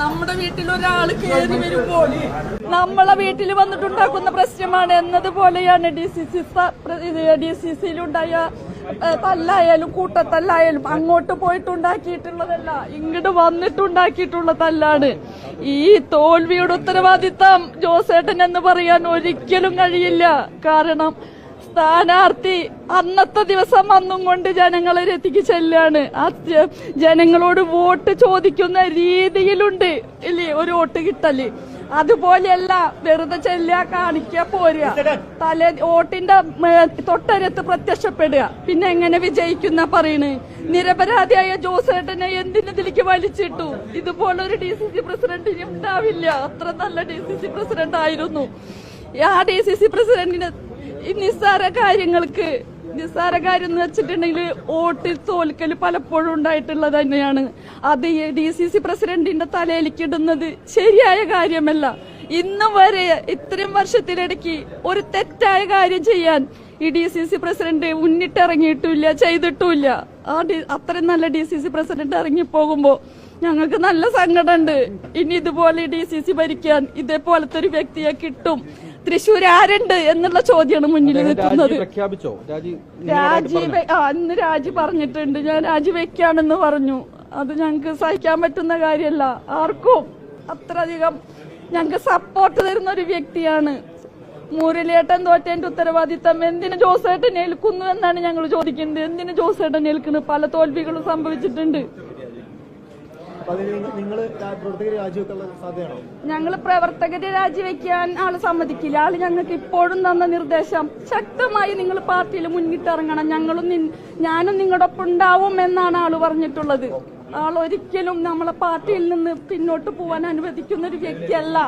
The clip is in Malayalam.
നമ്മുടെ വീട്ടിൽ ഒരാൾ കയറി വരുമ്പോൾ നമ്മളെ വീട്ടിൽ വന്നിട്ടുണ്ടാക്കുന്ന പ്രശ്നമാണ് എന്നതുപോലെയാണ് D C C D C സിയിലുണ്ടായ തല്ലായാലും കൂട്ടത്തല്ലായാലും അങ്ങോട്ട് പോയിട്ടുണ്ടാക്കിയിട്ടുള്ളതല്ല ഇങ്ങോട്ട് വന്നിട്ടുണ്ടാക്കിയിട്ടുള്ള തല്ലാണ്. ഈ തോൽവിയുടെ ഉത്തരവാദിത്തം ജോസേട്ടൻ എന്ന് പറയാൻ ഒരിക്കലും കഴിയില്ല. കാരണം സ്ഥാനാർത്ഥി അന്നത്തെ ദിവസം വന്നും കൊണ്ട് ജനങ്ങളെ രത്തിക്ക് ചെല്ലാണ്. ആ ജനങ്ങളോട് വോട്ട് ചോദിക്കുന്ന രീതിയിലുണ്ട്. ഇല്ലേ? ഒരു വോട്ട് കിട്ടൽ. അതുപോലെയല്ല വെറുതെ ചെല്ലുക കാണിക്ക പോരുക. തല വോട്ടിന്റെ തൊട്ടരത്ത് പ്രത്യക്ഷപ്പെടുക. പിന്നെ എങ്ങനെ വിജയിക്കുന്ന പറയണ്? നിരപരാധിയായ ജോസേട്ടനെ എന്തിനതിലേക്ക് വലിച്ചിട്ടു? ഇതുപോലൊരു ഡി സി സി പ്രസിഡന്റിന് ഉണ്ടാവില്ല. അത്ര നല്ല ഡി സി സി പ്രസിഡന്റ് ആയിരുന്നു ആ ഡി സി സി പ്രസിഡന്റിന് ഈ നിസ്സാര കാര്യങ്ങൾക്ക് നിസ്സാര കാര്യം എന്ന് വെച്ചിട്ടുണ്ടെങ്കിൽ വോട്ട് തോൽക്കൽ പലപ്പോഴും ഉണ്ടായിട്ടുള്ളത് തന്നെയാണ്. അത് ഡി സി സി പ്രസിഡന്റിന്റെ തലയിലേക്ക് ഇടുന്നത് ശരിയായ കാര്യമല്ല. ഇന്ന് വരെ ഇത്രയും വർഷത്തിലിടയ്ക്ക് ഒരു തെറ്റായ കാര്യം ചെയ്യാൻ ഈ ഡി സി സി പ്രസിഡന്റ് മുന്നിട്ടിറങ്ങിയിട്ടില്ല ചെയ്തിട്ടുമില്ല. ആ അത്രയും നല്ല ഡി സി സി പ്രസിഡന്റ് ഇറങ്ങിപ്പോകുമ്പോ ഞങ്ങൾക്ക് നല്ല സങ്കടമുണ്ട്. ഇനി ഇതുപോലെ ഡി സി സി ഭരിക്കാൻ ഇതേപോലത്തെ ഒരു വ്യക്തിയെ കിട്ടും. തൃശ്ശൂർ ആരുണ്ട് എന്നുള്ള ചോദ്യമാണ് മുന്നിൽ നിൽക്കുന്നത്. രാജി അന്ന് രാജി പറഞ്ഞിട്ടുണ്ട്. ഞാൻ രാജി വെക്കാണെന്ന് പറഞ്ഞു. അത് ഞങ്ങൾക്ക് സഹിക്കാൻ പറ്റുന്ന കാര്യമല്ല. ആർക്കും അത്രയധികം ഞങ്ങൾക്ക് സപ്പോർട്ട് തരുന്ന ഒരു വ്യക്തിയാണ്. മുരളിയേട്ടൻ തോറ്റേന്റെ ഉത്തരവാദിത്തം എന്തിനു ജോസേട്ടൻ ഏൽക്കുന്നു എന്നാണ് ഞങ്ങൾ ചോദിക്കുന്നത്. എന്തിനു ജോസേട്ടൻ ഏൽക്കുന്നു? പല തോൽവികളും സംഭവിച്ചിട്ടുണ്ട്. നിങ്ങൾ ഞങ്ങൾ പ്രവർത്തകരെ രാജിവെക്കാൻ ആൾ സമ്മതിക്കില്ല. ആൾ ഞങ്ങൾക്ക് ഇപ്പോഴും തന്ന നിർദ്ദേശം ശക്തമായി നിങ്ങൾ പാർട്ടിയിൽ മുന്നിട്ടിറങ്ങണം. ഞങ്ങളും ഞാനും നിങ്ങളുടെ ഒപ്പം ഉണ്ടാവും എന്നാണ് ആൾ പറഞ്ഞിട്ടുള്ളത്. ആൾ ഒരിക്കലും നമ്മളെ പാർട്ടിയിൽ നിന്ന് പിന്നോട്ട് പോവാൻ അനുവദിക്കുന്ന ഒരു വ്യക്തിയല്ല.